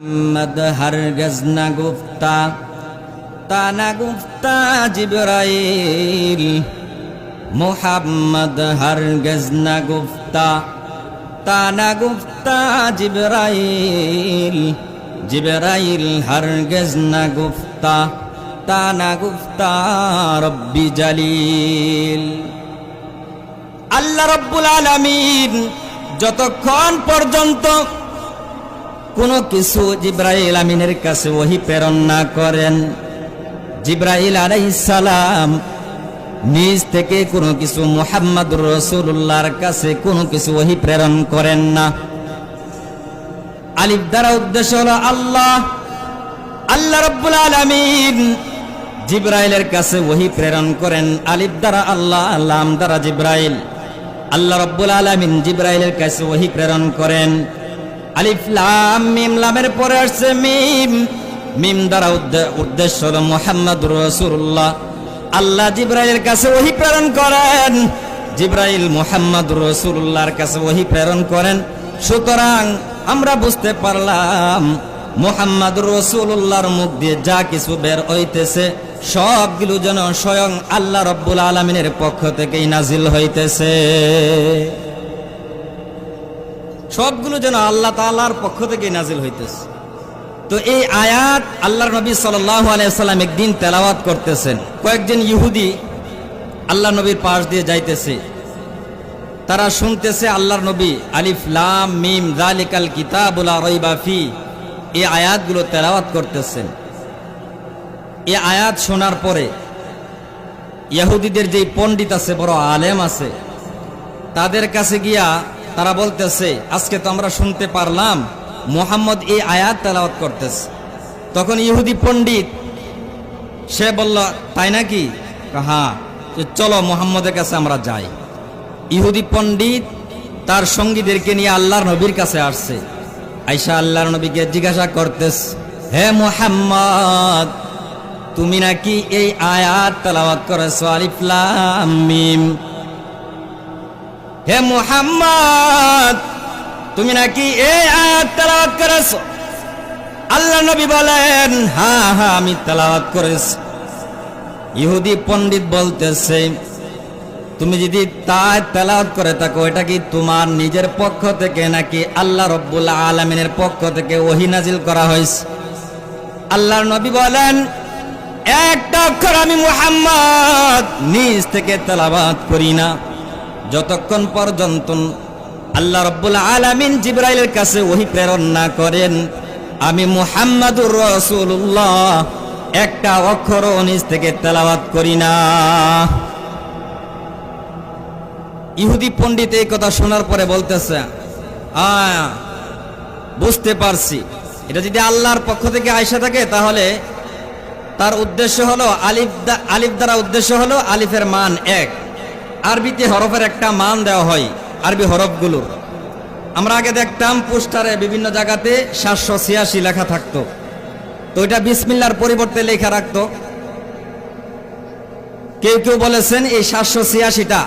محمد هرگز نگفتا تا نگفتا جبرائیل محمد هرگز نگفتا تا نگفتا جبرائیل جبرائیل هرگز نگفتا تا نگفتا ربی جلیل আল্লাহ রব্বুল আলামিন যতক্ষণ পর্যন্ত কোনো কিছু জিব্রাইল আমিনের কাছে ওহি প্রেরণ না করেন। জিব্রাইল সালাম নিজ থেকে কোনো কিছু মুহাম্মদ রসুল্লাহর কাছে কোনো কিছু ওহি প্রেরণ করেন না। আলিফ দ্বারা উদ্দেশ্য হলো আল্লাহ আল্লাহ রব্বুল আলামিন জিব্রাইলের কাছে ওহি প্রেরণ করেন। আলিফ দ্বারা আল্লাহ, লাম দ্বারা জিব্রাইল। আল্লাহ রব্বুল আলামিন জিব্রাইলের কাছে ওহি প্রেরণ করেন। আলিফ লাম, মিম লামের পরে আসছে মিম। মিম দ্বারা উদ্দেশ্য হলো মোহাম্মদ রসুল্লাহ আল্লাহ জিব্রাইলের কাছে ওহি প্রেরণ করেন। জিব্রাইল মোহাম্মদ রসুল্লাহর কাছে ওহি প্রেরণ করেন। সুতরাং আমরা বুঝতে পারলাম মোহাম্মদ রসুল্লাহর মুখ দিয়ে যা কিছু বের হইতেছে, সবগুলো যেন স্বয়ং আল্লাহ রব্বুল আলমিনের পক্ষ থেকেই নাজিল হইতেছে। সবগুলো যেন আল্লাহ তাআলার পক্ষ থেকে নাজিল হইতেছে। তো এই আয়াত আল্লাহর নবী সাল্লাল্লাহু আলাইহি সাল্লাম একদিন তেলাওয়াত করতেছেন। কয়েকজন ইহুদি আল্লাহ নবীর পাশ দিয়ে যাইতেছে। তারা শুনতেছে আল্লাহর নবী আলিফ, লাম, মিম জালিকাল কিতাবুল রাইবা ফি। এই আয়াতগুলো তেলাওয়াত করতেছেন। এই আয়াত শোনার পরে ইহুদিদের যে পণ্ডিত আছে, বড় আলেম আছে, তাদের কাছে গিয়া তারা বলতেছে, আজকে তো আমরা শুনতে পারলাম, মোহাম্মদ এই আয়াত তেলাওয়াত করতেছে। তখন ইহুদি পণ্ডিত, সে বলল, তাই নাকি? হ্যাঁ চলো মোহাম্মদের কাছে আমরা যাই। ইহুদি পণ্ডিত তার সঙ্গীদেরকে নিয়ে আল্লাহর নবীর কাছে আসছে। আইসা আল্লাহর নবীকে জিজ্ঞাসা করতেস হে মোহাম্মদ, তুমি নাকি এই আয়াত তেলাওয়াত করেছ? আলিফ লাম মিম। হে মুহাম্মদ, তুমি নাকি এই আয়াত তেলাওয়াত করেছ? আল্লাহ নবী বলেন হ্যাঁ হ্যাঁ আমি তেলাওয়াত করেছি। ইহুদি পণ্ডিত বলতেছে, তুমি যদি তাই তেলাওয়াত করে থাকো, এটা কি তোমার নিজের পক্ষ থেকে নাকি আল্লাহ রব্বুল আলমিনের পক্ষ থেকে ওহি নাজিল করা হয়েছে? আল্লাহর নবী বলেন, একটা অক্ষর আমি মুহাম্মদ নিজ থেকে তেলাবাত করি না। যতক্ষণ পর্যন্ত আল্লাহ রব্বুল আলামিন জিব্রাইলের কাছে ওহি প্রেরণ না করেন, আমি মুহাম্মাদুর রসুল্লাহ একটা অক্ষর নিজ থেকে তেলাওয়াত করি না। ইহুদি পণ্ডিত এই কথা শোনার পরে বলতেছে আহ বুঝতে পারছি। এটা যদি আল্লাহর পক্ষ থেকে আয়সা থাকে, তাহলে তার উদ্দেশ্য হলো আলিফ আলিফ দ্বারা উদ্দেশ্য হলো আলিফের মান এক। আরবিতে হরফের একটা মান দেওয়া হয়, আরবি হরফগুলোর আমরা আগে দেখতাম পোস্টারে বিভিন্ন জায়গাতে সাতশো ছিয়াশি লেখা থাকতো। তো এটা বিসমিল্লার পরিবর্তে লেখা রাখতো। কেউ কেউ বলেছেন এই সাতশো ছিয়াশিটা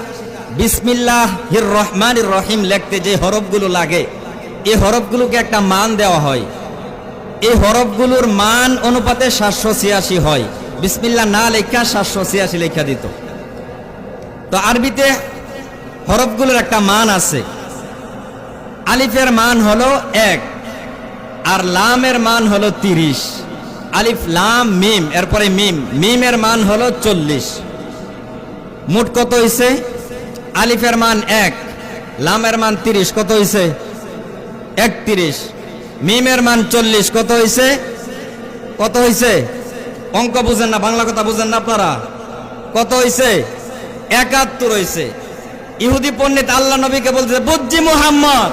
বিসমিল্লাহ রহমান রহিম লেখতে যে হরফগুলো লাগে এই হরফগুলোকে একটা মান দেওয়া হয়। এই হরফগুলোর মান অনুপাতে সাতশো ছিয়াশি হয়। বিসমিল্লাহ না লেখা সাতশো ছিয়াশি লেখা দিত। আরবিতে হরফগুলোর একটা মান আছে। আলিফের মান হলো এক, আর লামের মান হলো তিরিশ। আলিফ, লাম, মিম, এরপরে মিম। মিমের মান হলো চল্লিশ। মোট কত হইছে? আলিফের মান এক, লামের মান তিরিশ। কত হইছে? একত্রিশ। মিমের মান চল্লিশ। কত হইছে? কত হইছে? অঙ্ক বুঝেন না, বাংলা কথা বুঝেন না আপনারা। কত হইছে? একাত্তর হইছে ইহুদি পণ্ডিত আল্লাহ নবীকে বলতেছে, বুঝছি মোহাম্মদ,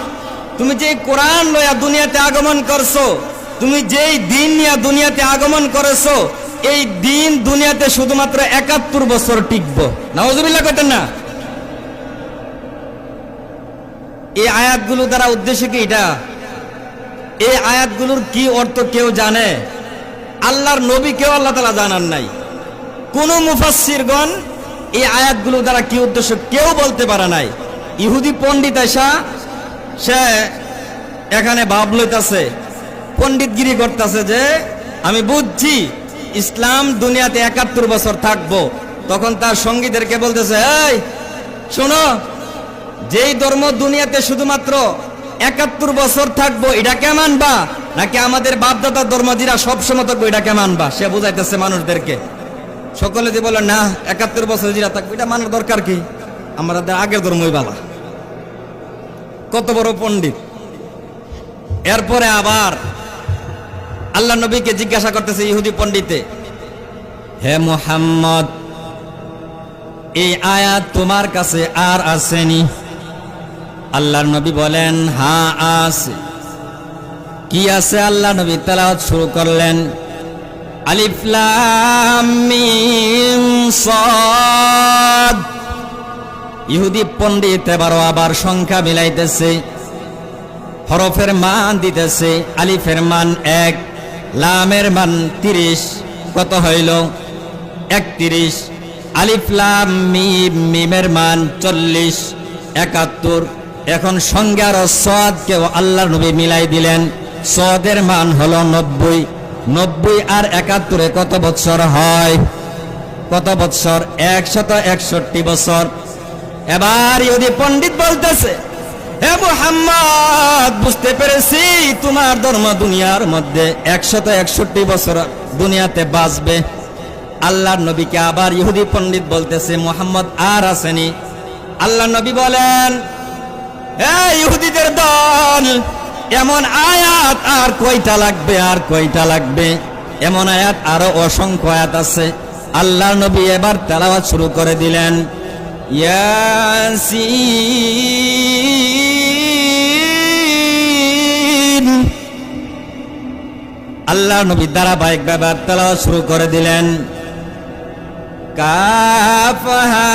তুমি যে কোরআন লয়া দুনিয়াতে আগমন করছ, তুমি যেই দিন নিয়ে দুনিয়াতে আগমন করেছ, এই দিন দুনিয়াতে শুধুমাত্র একাত্তর বছর টিকবো। নওয়াজুবিল্লাহ করতেন না। এই আয়াতগুলো দ্বারা উদ্দেশ্য কি এটা? এই আয়াতগুলোর কি অর্থ কেউ জানে? আল্লাহর নবী কেউ আল্লাহ তালা জানান নাই। কোন মুফাসিরগণ এই আয়াতগুলো দ্বারা কি উদ্দেশ্য? কেউ বলতে পারে নাই। ইহুদি পণ্ডিত এসা সে এখানে ভাব লইতাছে, পণ্ডিতগিরি করতেছে যে, আমি বুঝছি ইসলাম দুনিয়াতে একাত্তর বছর থাকব। তখন তার সঙ্গীদেরকে বলতেছে, এই, শোনো, যেই ধর্ম দুনিয়াতে শুধুমাত্র একাত্তর বছর থাকব, এটা কেমন বা নাকি আমাদের বাপদাদার ধর্ম যেটা সবসময় থাকব, এটা কেমন বা সে বুঝাইতেছে মানুষদেরকে। সকলে যে বলে, না, একাত্তর বছর যেটা থাকব, এটা মানার দরকার কি? আমাদের আগের ধর্মই বালা কত বড় পণ্ডিত। এরপরে আবার আল্লাহ নবীকে জিজ্ঞাসা করতেছে ইহুদি পণ্ডিতে, হে মোহাম্মদ, এই আয়াত তোমার কাছে আর আসেনি? আল্লাহর নবী বলেন হ্যাঁ আছে। কি আছে? আল্লাহ নবী তেলাওয়াত শুরু করলেন আলিফ লাম মিম সাদ। ইহুদি পণ্ডিত এবারও আবার সংখ্যা মিলাইতেছে। হরফের মান দিতেছে, আলিফের মান এক, লামের মান তিরিশ, কত হইল? একত্রিশ। আলিফ লাম মিম মিমের মান চল্লিশ, একাত্তর। এখন সঙ্গে আরও সদ কেউ আল্লাহ নবী মিলাই দিলেন। সদের মান হলো নব্বই নব্বই আর একাত্তরে কত বৎসর হয়? কত বৎসর? একশত একষট্টি বছর এবার ইহুদি পণ্ডিত বলতেছে, হে মুহাম্মদ, বুঝতে পেরেছি তোমার ধর্ম দুনিয়ার মধ্যে একশত একষট্টি বছর দুনিয়াতে বাঁচবে। আল্লাহর নবীকে আবার ইহুদি পণ্ডিত বলতেছে, মোহাম্মদ আর আসেনি। আল্লাহ নবী বলেন ইহুদিদের দল এমন আয়াত আর কয়টা লাগবে, আর কয়টা লাগবে? এমন আয়াত আরও অসংখ্য আয়াত আছে। আল্লাহর নবী এবার তেলাওয়াত শুরু করে দিলেন আল্লাহ নবী ধারাবাহিক ব্যাপার তেলাওয়াত শুরু করে দিলেন, কাফহা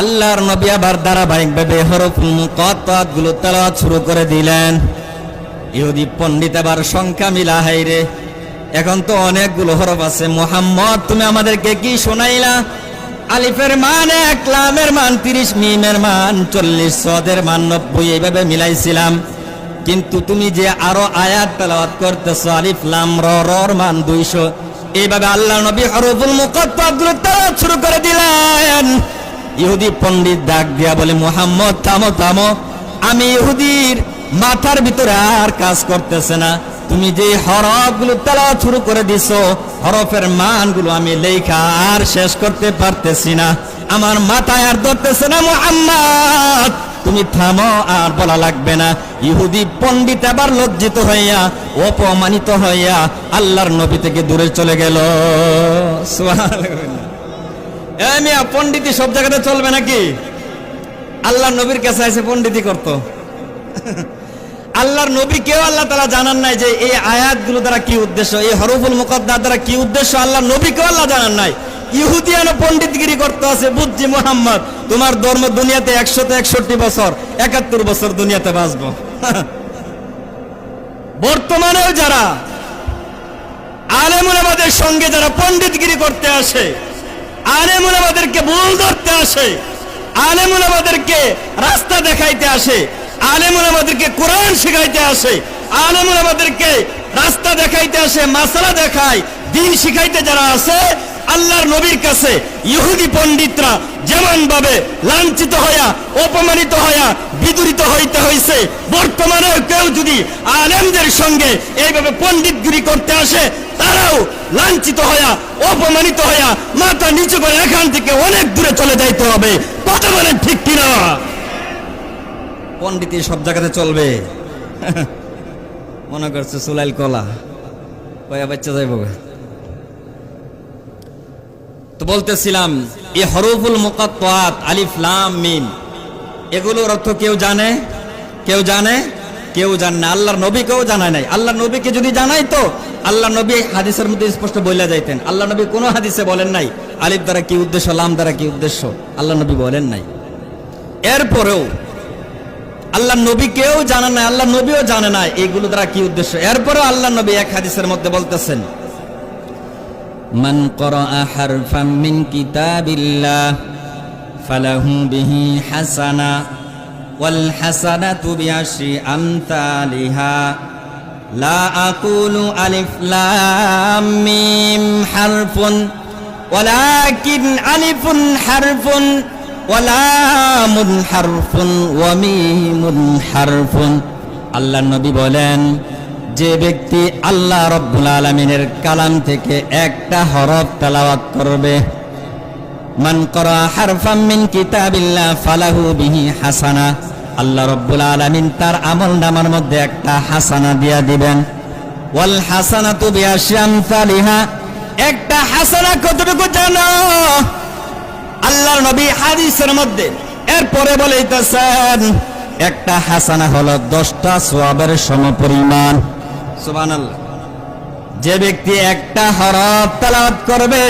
আল্লাহর নবী আবার ধারাবাহিক ভাবে হরফ মুকাত্তাতগুলো তেলাওয়াত শুরু করে দিলেন। ইহুদি পণ্ডিত আবার সংখ্যা মিলা হাইরে এখন তো অনেকগুলো হরফ আছে। মোহাম্মদ, তুমি আমাদেরকে কি শোনাইলা? আলিফের মান এক, লামের মান তিরিশ, মিমের মান চল্লিশ, সদের মান নব্বই, এইভাবে মিলাইছিলাম। কিন্তু তুমি যে আরও আয়াত তেলাওয়াত করতেছ, আলিফ, লাম রর মান দুইশো এইভাবে আল্লাহ নবী হরফুলগুলো তেলাওয়াত শুরু করে দিলেন। ইহুদি পণ্ডিত ডাক দিয়া বলে, মোহাম্মদ, থামো থামো। আমি ইহুদির মাথার ভিতরে আর কাজ করতেছে না। তুমি যে হরফগুলো তেলাওয়াত শুরু করে দিছো, হরফের মানগুলো আমি লেখা আর শেষ করতে পারতেছি না। আমার মাথায় আর ধরতেছে না, মোহাম্মদ তুমি থামো আর বলা লাগবে না। ইহুদি পণ্ডিত আবার লজ্জিত হইয়া, অপমানিত হইয়া আল্লাহর নবী থেকে দূরে চলে গেল। মিয়া পণ্ডিতি সব জায়গাতে চলবে নাকি? আল্লাহ নবীর কাছে এসে পণ্ডিতি করত। আল্লাহর নবী কেউ আল্লাহ তারা জানান নাই যে এই আয়াতগুলো দ্বারা কি উদ্দেশ্য, এই হরফুল মুকদ্দার দ্বারা কি উদ্দেশ্য আল্লাহ নবী কেউ আল্লাহ জানান নাই। ইহুদিয়ান পণ্ডিতগিরি করতে আছে বুঝছি মোহাম্মদ। তোমার ধর্ম দুনিয়াতে একশত একষট্টি বছর, একাত্তর বছর দুনিয়াতে বাঁচবো। বর্তমানেও যারা আলেমুল আমাদের সঙ্গে যারা পণ্ডিতগিরি করতে আসে আলেমুল আমাদেরকে ভুল ধরতে আসে আলেমুল আমাদেরকে রাস্তা দেখাইতে আসে আলেমুল আমাদেরকে কোরআন শিখাইতে আসে আলেমুল আমাদেরকে রাস্তা দেখাইতে আসে, মাসালা দেখায়, দিন শিখাইতে যারা আছে আল্লাহর নবীর কাছে ইহুদি পণ্ডিতরা যেমন ভাবে লাঞ্ছিত হইয়া, অপমানিত হইয়া, বিদুরিত হইতে হইছে, বর্তমানেও কেউ যদি আলেমদের সঙ্গে এইভাবে পণ্ডিতগিরি করতে আসে, তারাও লাঞ্ছিত হইয়া, অপমানিত হইয়া মাথা নিচু করে এখান থেকে অনেক দূরে চলে যাইতে হবে। কথা বলেন ঠিক কিনা? পণ্ডিতি সব জায়গাতে চলবে। মনে করছে সুলাইল কলা। কয়া বাচ্চা যাইব তো বলতেছিলাম এই হরফুল মুকাত্তাত, আলিফ, লাম, মিম। এগুলোর অর্থ কেউ জানে? কেউ জানে? কেউ জানে না। আল্লাহর নবী কেউ জানায় নাই। আল্লাহর নবীকে যদি জানাই তো আল্লাহ নবী হাদিসের মধ্যে স্পষ্ট বলে যাইতেন। আল্লাহ নবী কোনো হাদিসে বলেন নাই, আলিফ দ্বারা কি উদ্দেশ্য, লাম দ্বারা কি উদ্দেশ্য? আল্লাহ নবী বলেন নাই। এরপরেও আল্লাহ নবী কেউ জানে না আল্লাহ নবীও জানে না এগুলো দ্বারা কি উদ্দেশ্য? এরপরেও আল্লাহ নবী এক হাদিসের মধ্যে বলতেছেন من قرأ حرفا من كتاب الله فله به حسنة والحسنة بعشر أمثالها لا أقول ألف لام ميم حرف ولكن ألف حرف ولام حرف وميم حرف الله النبي بولين যে ব্যক্তি আল্লাহ রব্বুল আলমিনের কালাম থেকে একটা হরফ তেলাওয়াত করবে, মান করা হারফাম মিন ফালাহু বিহি হাসানা, আল্লাহ রব্বুল আলামিন তার আমল নামার মধ্যে একটা হাসানা দিয়া দিবেন। ওয়াল হাসানাতু বিআশরি আমসালিহা, একটা হাসানা কতটুকু জানো? আল্লাহর নবী হাদিসের মধ্যে এরপরে বলেইতেছেন, একটা হাসানা হলো দশটা সোয়াবের সমপরিমাণ। যে ব্যক্তি একটা হরফ তালাওয়াত করবে,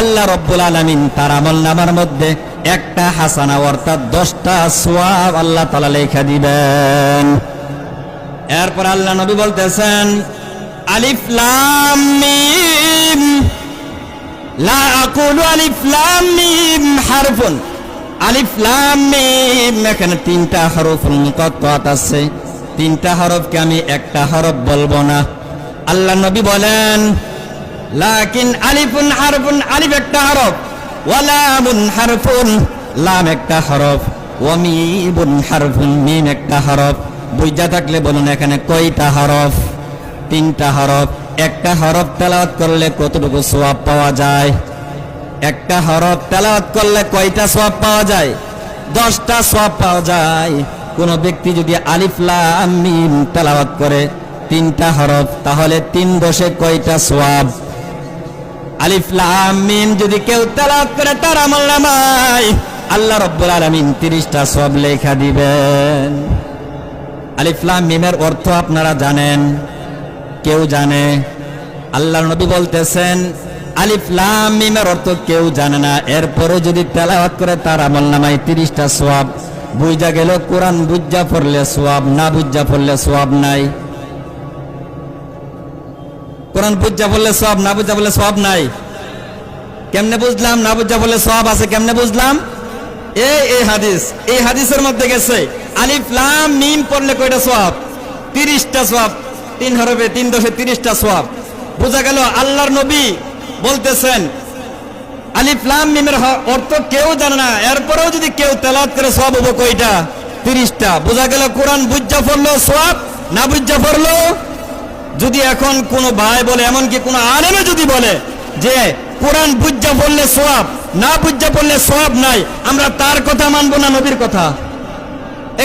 আল্লাহ রব্বুল আলামিন তার আমল নামার মধ্যে একটা হাসানা অর্থাৎ দশটা সোয়াব আল্লাহ তালা লেখা দিবেন। এরপর আল্লাহ নবী বলতেছেন, আলিফ লাম মিম, লা আকুলু আলিফ লাম মিম হারফুন। আলিফ লাম মিম, এখানে তিনটা হরফ মুকাত্তাত আছে। তিনটা হরফকে আমি একটা হরফ বলব না। আল্লাহ নবী বলেন, লাকিন আলিফুন হারফুন, আলিফ একটা হরফ। ওয়ালামুন হারফুন, লাম একটা হরফ। ওয়ামিবুন হারফুন, মিম একটা হরফ। বুঝা থাকলে বলুন এখানে কয়টা হরফ? তিনটা হরফ। একটা হরফ তেলাওয়াত করলে কতটুকু সোয়াব পাওয়া যায়? একটা হরফ তেলাওয়াত করলে কয়টা সোয়াব পাওয়া যায়? দশটা সোয়াব পাওয়া যায়। কোন ব্যক্তি যদি আলিফ লাম মিম করে তিনটা হরফ, তাহলে তিন দশে কয়টা সোয়াব? আলিফ লাম মিম যদি কেউ তেলাওয়াত করে, তার আমল নামায়। আল্লাহ রব্বুল আলামিন 30টা সব লেখা দিবেন। আলিফ লাম মিমের অর্থ আপনারা জানেন? কেউ জানে? আল্লাহর নবী বলতেছেন, আলিফ লাম মিমের অর্থ কেউ জানে না। এরপরে যদি তেলাওয়াত করে, তার আমল নামায় 30টা সওয়াব বুঝা গেল, কোরআন বুঝা পড়লে সোয়াব না বুঝা পড়লে সওয়াব নাই। কোরআন বুঝা বললে সব না বুঝা বললে সব নাই। কেমনে বুঝলাম, না বুঝা বললে সব আছে কেমনে বুঝলাম? এই এই হাদিস, এই হাদিসের মধ্যে গেছে, আলিফ, লাম, মিম পড়লে কয়টা সব তিরিশটা সব তিন হরফে তিন দশে তিরিশটা সব বোঝা গেল, আল্লাহর নবী বলতেছেন আলিফ লাম মিমের অর্থ কেউ জানে না। এরপরেও যদি কেউ তেলাওয়াত করে সব হব কয়টা? তিরিশটা। বোঝা গেল কোরআন বুঝা পড়ল সব না বুঝা পড়ল? যদি এখন কোনো ভাই বলে, এমনকি কোনো আলেমে যদি বলে যে কোরআন বুঝা পড়লে সোয়াব না বুঝা পড়লে সোয়াব নাই, আমরা তার কথা মানবো না নবীর কথা?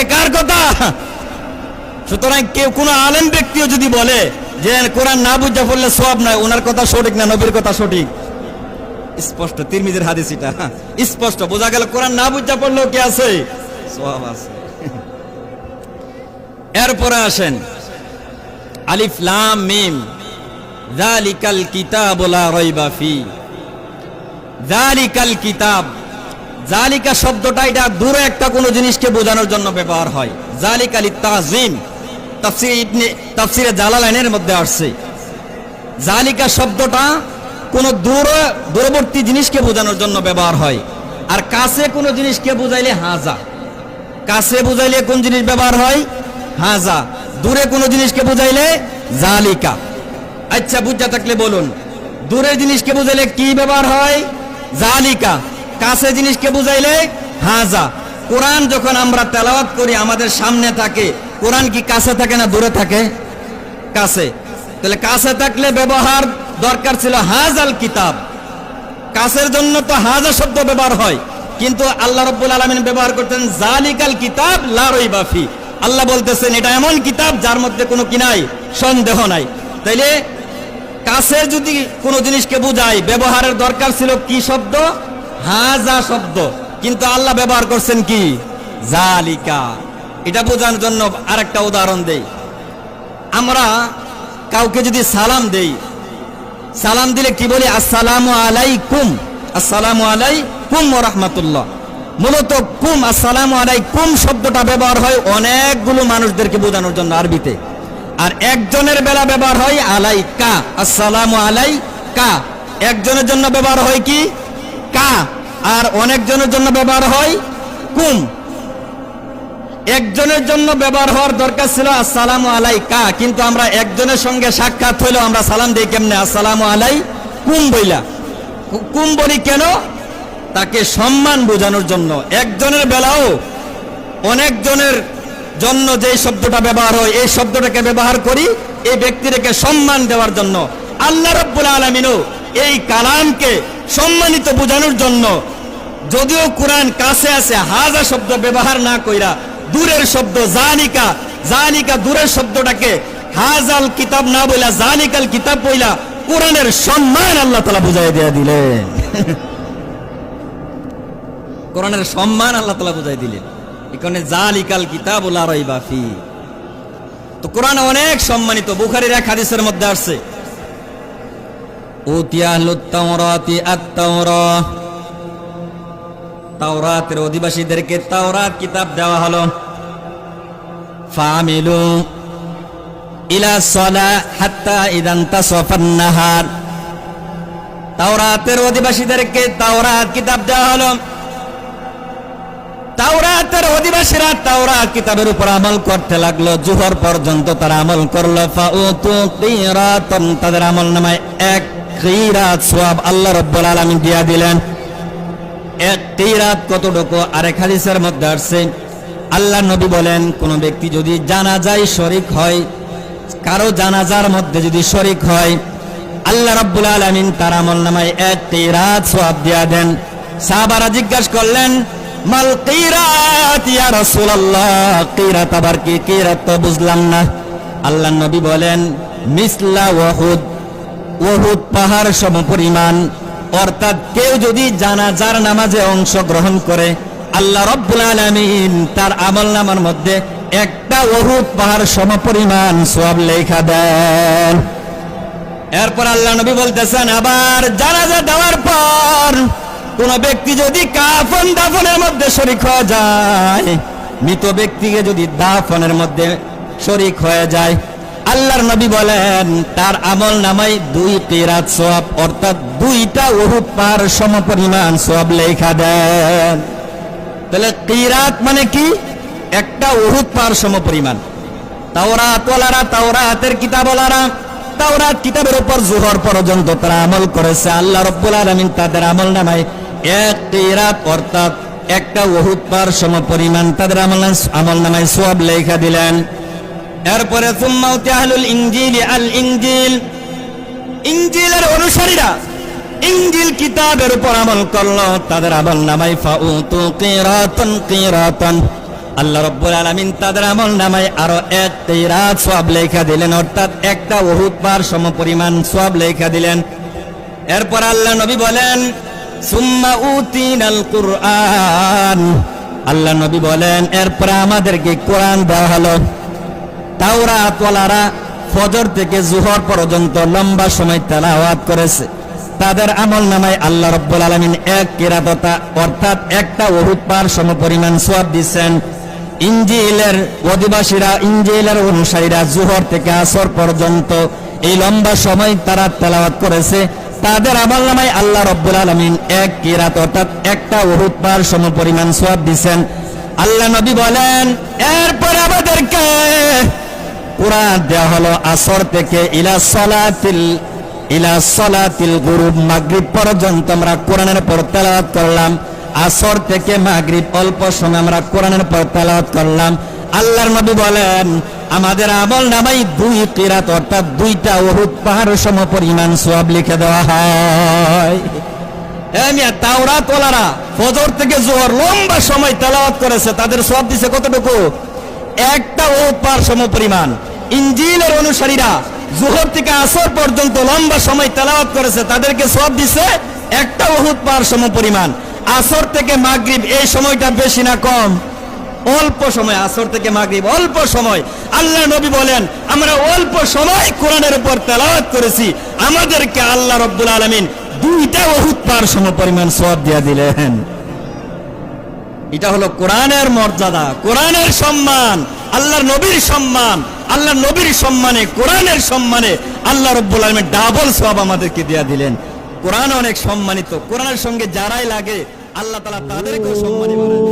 এ কার কথা? সুতরাং কেউ কোনো আলেম ব্যক্তিও যদি বলে যে কোরআন না বুঝা পড়লে সোয়াব নাই, ওনার কথা সঠিক না নবীর কথা সঠিক? স্পষ্ট, তিরমিজের হাদিস এটা। স্পষ্ট, বোঝা গেল কোরআন না বুঝা পড়লেও কি আছে? সোয়াব আছে। এরপরে আসেন। আলিফ, লাম, মিম। যালিকাল কিতাব লা রাইবা ফি। যালিকাল কিতাব। জালিকা শব্দটা এটা দূরে একটা কোনো জিনিসকে বোঝানোর জন্য ব্যবহার হয়। জালিকাল তাজিম। তাফসির ইবনে তাফসিরে জালালাইনের মধ্যে আসছে। জালিকা শব্দটা কোনো দূর, দূরবর্তী জিনিসকে বোঝানোর জন্য ব্যবহার হয়। আর কাছে কোনো জিনিসকে বুঝাইলে হাজা। কাছে বোঝাইলে কোন জিনিস ব্যবহার হয়? হাজা। দূরে কোনো জিনিসকে বোঝাইলে জালিকা। আচ্ছা বুঝা থাকলে বলুন। দূরের জিনিসকে বুঝাইলে কি ব্যবহার হয়? জালিকা। কাছে জিনিসকে বুঝাইলে হাজা। কোরআন যখন আমরা তেলাওয়াত করি, আমাদের সামনে থাকে, কোরআন কি কাছে থাকে না দূরে থাকে? কাছে। তাহলে কাছে থাকলে ব্যবহার দরকার ছিল হাজাল কিতাব। কাছের জন্য তো হাজার শব্দ ব্যবহার হয়, কিন্তু আল্লাহ রব্বুল আলমিন ব্যবহার করতেন জালিকাল কিতাব লারই বাফি আল্লাহ বলতেছেন, এটা এমন কিতাব যার মধ্যে কোনো কি নাই, সন্দেহ নাই। তাইলে কাছে যদি কোনো জিনিসকে বুঝায়, ব্যবহারের দরকার ছিল কি শব্দ? হাজা শব্দ। কিন্তু আল্লাহ ব্যবহার করছেন কি? জালিকা। এটা বোঝানোর জন্য আরেকটা উদাহরণ দেই। আমরা কাউকে যদি সালাম দেই সালাম দিলে কি বলি? আসসালামু আসসালামু আলাইকুম ওয়া রাহমাতুল্লাহ। মূলত কুম, আসসালামু আলাইকুম শব্দটা ব্যবহার হয় অনেকগুলো মানুষদেরকে বোঝানোর জন্য আরবিতে। আর একজনের বেলা ব্যবহার হয় আলাইকা। আসসালামু আলাইকা। একজনের জন্য ব্যবহার হয় কি? কা। আর অনেকজনের জন্য ব্যবহার হয় কুম। একজনের জন্য ব্যবহার হওয়ার দরকার ছিল আসসালামু আলাইকা, কিন্তু আমরা একজনের সঙ্গে সাক্ষাৎ হইলেও আমরা সালাম দিই কেমনে? আসসালামু আলাই কুম বইলা কুম বলি কেন? তাকে সম্মান বোঝানোর জন্য। একজনের বেলাও অনেকজনের জন্য যে শব্দটা ব্যবহার হয়, এই শব্দটাকে ব্যবহার করি, এই ব্যক্তিটাকে সম্মান দেওয়ার জন্য। আল্লাহ রব্বুল আলমিনও এই কালামকে সম্মানিত বোঝানোর জন্য, যদিও কোরআন কাছে আছে, হাজা শব্দ ব্যবহার না কইরা দূরের শব্দ, জানিকা জানিকা দূরের শব্দটাকে হাজাল কিতাব না বইলা, জানিকাল কিতাব বইলা কোরআনের সম্মান আল্লাহ তালা বুঝাই দেয়া দিলেন। কোরআনের সম্মান আল্লাহ তালা বুঝাই দিলেন। এখানে জালিকাল কিতাব বাফি তো কোরআন অনেক সম্মানিত, বুখারির এক হাদিসের মধ্যে আসছে উতিয়াহলুত তাওরাতি আত-তাওরা তাওরাতের অধিবাসীদেরকে তাওরাত কিতাব দেওয়া হলো। ফামিলু ইলা সলা হাত্তা ইদান তাসফান নাহার। তাওরাতের অধিবাসীদেরকে তাওরাত কিতাব দেওয়া হলো। তাওরাতের অধিবাসীরা তাওরাত কিতাবের উপর আমল করতে লাগল। জুহর পর্যন্ত তারা আমল করল। ফাউতু কিরাতান, তাদের আমল নামায় এক কিরাত সওয়াব আল্লাহ রাব্বুল আলামিন দিয়া দিলেন। এক কিরাত কতটুকু? আরেক হাদিসের মধ্যে আসছে, আল্লাহ নবী বলেন, কোন ব্যক্তি যদি জানাজায় শরিক হয়, কারও জানাজার মধ্যে যদি শরিক হয়, আল্লাহ রাব্বুল আলামিন তার আমল নামায় এক কিরাত সওয়াব দিয়া দেন। সাহাবারা জিজ্ঞাসা করলেন, মাল কিরাত ইয়া রাসূলুল্লাহ? কিরাত আবার কি? কিরাত তো বুঝলাম না। আল্লাহ নবী বলেন, মিসলা ওয়াহুদ ওহুদ পাহাড় সম পরিমাণ অর্থাৎ কেউ যদি জানাজার নামাজে অংশ গ্রহণ করে, আল্লাহ রব্বুল আলামিন তার আমল নামার মধ্যে একটা ওহুদ পাহাড় সম পরিমাণ সব লেখা দেন। এরপর আল্লাহ নবী বলতেছেন, আবার জানাজা দেওয়ার পর কোন ব্যক্তি যদি কাফন দাফনের মধ্যে শরিক হয়ে যায়, মৃত ব্যক্তিকে যদি দাফনের মধ্যে শরিক হয়ে যায় আল্লাহর নবী বলেন, তার আমল নামাই দুই কিরাত সওয়াব, অর্থাৎ দুইটা ওহুদ পার সমপরিমাণ সওয়াব লেখা দেন। তাহলে কিরাত মানে কি? একটা ওহুদ পার সমপরিমাণ। তাওরাত ওলারা তাওরাতের কিতাবলারা তাওরাত কিতাবের উপর জোহর পর্যন্ত তারা আমল করেছে। আল্লাহ রব্বুল আলামিন তাদের আমল নামায় এক কিরাত, অর্থাৎ একটা ওহুদ পার সমপরিমাণ তাদের আমল আমল নামায় সওয়াব লেখা দিলেন। এরপরে ইনজিলের অনুসারীরা ইনজিল কিতাবের উপর আমল করল, তাদের আমল নামাই ফাউতু কিরাতান কিরাতান। আল্লাহ রাব্বুল আলামিন তাদের আমল নামায় আরও এক কিরাত সওয়াব লেখা দিলেন, অর্থাৎ একটা উহুদ পার সমপরিমাণ সওয়াব লেখা দিলেন। এরপর আল্লাহ নবী বলেন, সুম্মা উতিনাল কুরআন। আল্লাহ নবী বলেন, এরপর আমাদেরকে কোরআন দেওয়া হলো। তাওরাত ওয়ালারা ফজর থেকে জুহর পর্যন্ত লম্বা সময় তেলাওয়াত করেছে। তাদের আমল নামায় আল্লাহ রব্বুল আলামিন এক কিরাততা, অর্থাৎ একটা ওহুদ পার সমপরিমাণ সোয়াব দিচ্ছেন। ইঞ্জিলের অধিবাসীরা ইঞ্জিলের অনুসারীরা জুহর থেকে আসর পর্যন্ত এই লম্বা সময় তারা তেলাওয়াত করেছে। তাদের আমল নামায় আল্লাহ রব্বুল আলামিন এক কিরাত, অর্থাৎ একটা ওহুদ পার সমপরিমাণ সোয়াব দিচ্ছেন। আল্লাহ নবী বলেন, এরপর আমাদেরকে কোরআন দেওয়া হলো আসর থেকে ইলা সলাতিল ইলা সলাতিল গুরুব, মাগরিব পর্যন্ত আমরা কোরআনের পর তেলাওয়াত করলাম। আসর থেকে মাগরিব অল্প সময় আমরা কোরআনের পর তেলাওয়াত করলাম। আল্লাহর নবী বলেন, আমাদের আমল নামাই দুই কিরাত, অর্থাৎ দুইটা ওহুদ পাহাড় সম পরিমাণ সওয়াব লিখে দেওয়া হয়। এমিয়া তাওরা তোলারা ফজর থেকে জোহর লম্বা সময় তেলাওয়াত করেছে, তাদের সব দিছে কতটুকু? একটা ওহুদ পার সম পরিমাণ। ইঞ্জিলের অনুসারীরা জোহর থেকে আসর পর্যন্ত লম্বা সময় তেলাওয়াত করেছে, তাদেরকে সব দিছে একটা ওহুদ পার সম পরিমাণ। আসর থেকে মাগরিব, এই সময়টা বেশি না কম? অল্প সময়, আসর থেকে মাগরিব, অল্প সময়। আল্লাহ নবী বলেন, আমরা অল্প সময় কোরআনের উপর তেলাওয়াত করেছি। আমাদেরকে আল্লাহ রব্বুল আলামিন দুইটা ওহুদ পার সম পরিমাণ সব দিয়া দিলেন। এটা হলো কোরআনের মর্যাদা, কোরআনের সম্মান, আল্লাহর নবীর সম্মান। আল্লাহ নবীর সম্মানে, কোরআনের সম্মানে আল্লাহ রব্বুল আলমের ডাবল সব আমাদেরকে দিয়া দিলেন। কোরআন অনেক সম্মানিত। কোরআনের সঙ্গে যারাই লাগে, আল্লাহ তালা তাদেরকেও সম্মানী বানায়